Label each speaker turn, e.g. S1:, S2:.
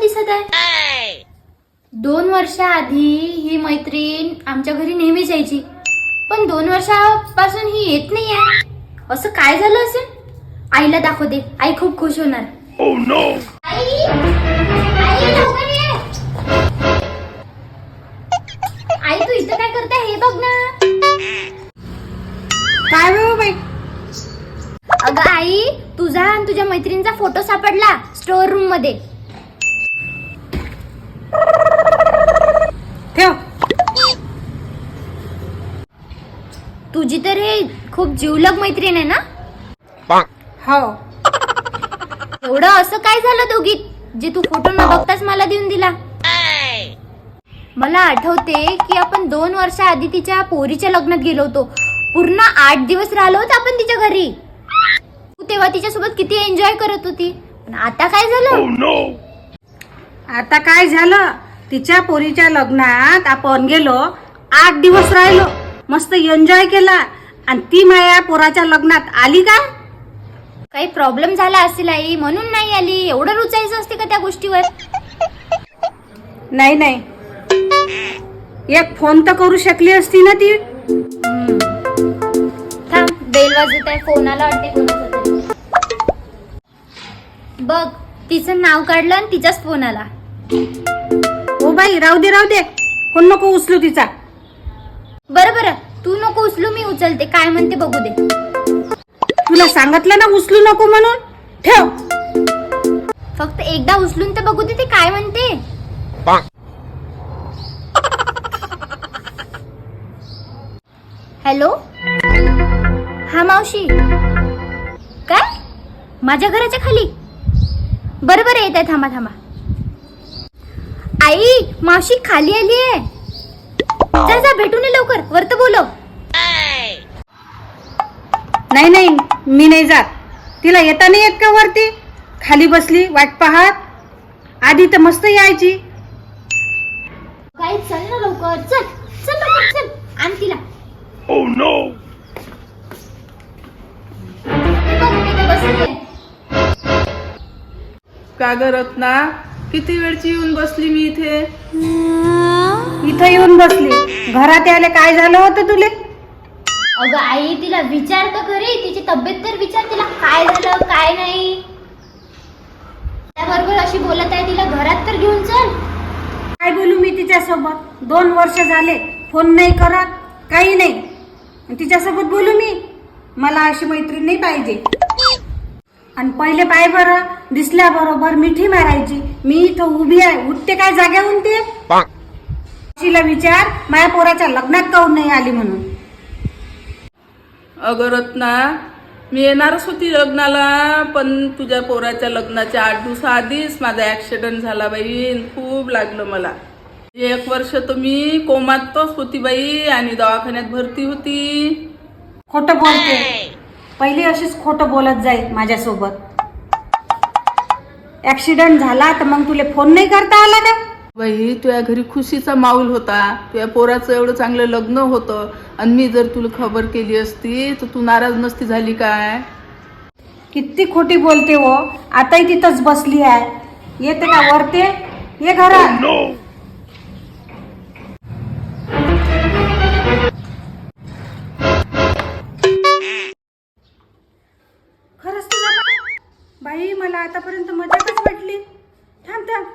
S1: दिसत आहे. दोन वर्षाआधी ही मैत्रीण आमच्या घरी नेहमीच यायची. पण दोन वर्षापासून ही येत नाही आहे असं काय झालं असेल? आईला दाखवते आई खूप खुश होणार. आई! आई आई तू इथं काय करते? हे बघ ना.
S2: काय हो
S1: अगं आई तुझा आणि तुझ्या मैत्रिणीचा फोटो सापडला. स्टोर रूममध्ये
S2: ठेव.
S1: तुझी तर हे खूप जीवलग मैत्रीण आहे ना?
S2: हो.
S1: एवढं असं काय झालं दोघीत जे तू फोटो न बघताच मला देऊन दिला? मला आठवते की आपण दोन वर्षा आधी तिच्या पोरीच्या लग्नात गेलो होतो. पूर्ण आठ दिवस राहिलो होतो आपण तिच्या घरी. तू तेव्हा तिच्यासोबत किती एन्जॉय करत होती? पण आता काय झालं?
S2: आता काय झालं? तिच्या पोरीच्या लग्नात आपण गेलो आठ दिवस राहिलो मस्त एन्जॉय केला. आणि ती माया पोराच्या लग्नात आली का?
S1: काही प्रॉब्लेम झाला असेल आई? म्हणून नाही आली. एवढं रुचायचं असते का त्या गोष्टीवर?
S2: नाही नाही. एक फोन तर करू शकली असती ना ती.
S1: थांब बेल वाजत आहे फोन आला वाटते कोणाचा. बघ तिचं नाव काढलं आणि तिचाच फोन आला.
S2: हो बाई राहू दे राहू दे. फोन नको उचलू तिचा?
S1: बरं बरं. तू नको उचलू मी उचलते. काय म्हणते बघू दे.
S2: तुला सांगितलं ना उचलू नको म्हणून. ठेव.
S1: फक्त एकदा उचलून तर बघू दे ते काय म्हणते. हॅलो? हा मावशी. काय? माझ्या घराच्या खाली? बरं बरं येत आहे थांबा थांबा. आई मावशी खाली आली आहे. जा जा भेटून ये लवकर. वरत बोलव.
S2: नाही नाही मी नाही जात. तिला येता नाही येत का वरती? खाली बसली वाट पाहत. आधी तर मस्त यायची.
S1: काय चल ना लवकर. चल चल लवकर चल. आण तिला. बघ,
S3: का ग रत्ना किती वेळची येऊन बसली मी इथे?
S2: इथं येऊन बसली. घरात यायला काय झालं होतं तुले?
S1: अगं आई तिला विचार तर खरी. तिची तब्येत तर विचार. तिला काय झालं काय नाही? त्याबरोबर अशी बोलत आहे तिला घरात तर घेऊन चल.
S2: काय बोलू मी तिच्यासोबत? दोन वर्ष झाले. फोन नाही करत काही नाही. आणि तिच्यासोबत बोलू मी? मला अशी मैत्रीण नाही पाहिजे. आणि पहिले पाय बरं. दिसल्याबरोबर मिठी मारायची. मी इथं उभी आहे. उठते काय जाग्याहून ते? तिला विचार. माझ्या पोराच्या लग्नात काऊन नाही आली म्हणून.
S3: अगं रत्ना मी येणारच होती लग्नाला पण तुझ्या पोराच्या लग्नाच्या आठ दिवसाआधीच माझा ऍक्सिडेंट झाला बाई. खूप लागलं मला. एक वर्ष तर मी कोमातच होती बाई आणि दवाखान्यात भरती होती.
S2: खोटं बोलते. पहिले अशीच खोटं बोलत जाईल माझ्यासोबत. ऍक्सिडेंट झाला तर मग तुला फोन नाही करता आला का?
S3: बाई तुझ्या घरी खुशीचा माऊल होता. तुझ्या पोराचं एवढं चांगलं लग्न होतं. आणि मी जर तुला खबर केली असती तर तू नाराज नसती झाली काय?
S2: किती खोटी बोलते हो. आताही तिथंच बसली आहे. येते का वरते? ये घरात. मला आतापर्यंत मजाकच वाटली. थांब थांब.